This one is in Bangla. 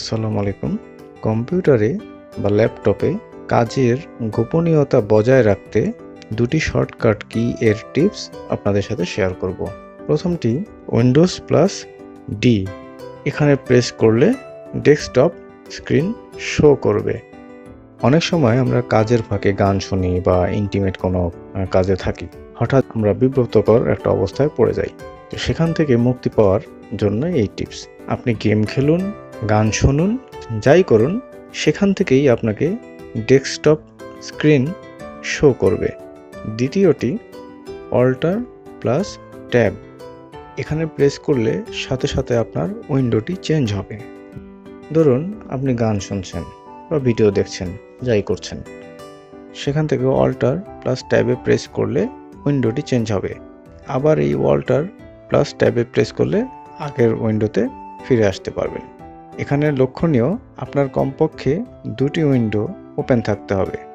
আসসালামু আলাইকুম। কম্পিউটারে বা ল্যাপটপে কাজের গোপনীয়তা বজায় রাখতে দুটি শর্টকাট কি এর টিপস আপনাদের সাথে শেয়ার করব। প্রথমটি উইন্ডোজ প্লাস ডি এখানে প্রেস করলে ডেস্কটপ স্ক্রিন শো করবে। অনেক সময় আমরা কাজের ফাঁকে গান শুনি বা ইন্টিমেট কোনো কাজে থাকি। হঠাৎ আমরা বিব্রতকর একটা অবস্থায় পড়ে যাই। তো সেখান থেকে মুক্তি পাওয়ার জন্য এই টিপস আপনি গেম খেলুন গান শুনুন, যাই করুন, সেখান থেকেই আপনাকে ডেস্কটপ স্ক্রিন শো করবে। দ্বিতীয়টি, অল্টার প্লাস ট্যাব। এখানে প্রেস করলে সাথে সাথে আপনার উইন্ডোটি চেঞ্জ হবে। ধরুন, আপনি গান শুনছেন বা ভিডিও দেখছেন, যাই করছেন। সেখান থেকে অল্টার প্লাস ট্যাবে প্রেস করলে উইন্ডোটি চেঞ্জ হবে। আবার এই অল্টার প্লাস ট্যাবে প্রেস করলে আগের উইন্ডোতে ফিরে আসতে পারবেন। এখানে লক্ষণীয় আপনার কমপক্ষে দুটি উইন্ডো ওপেন থাকতে হবে।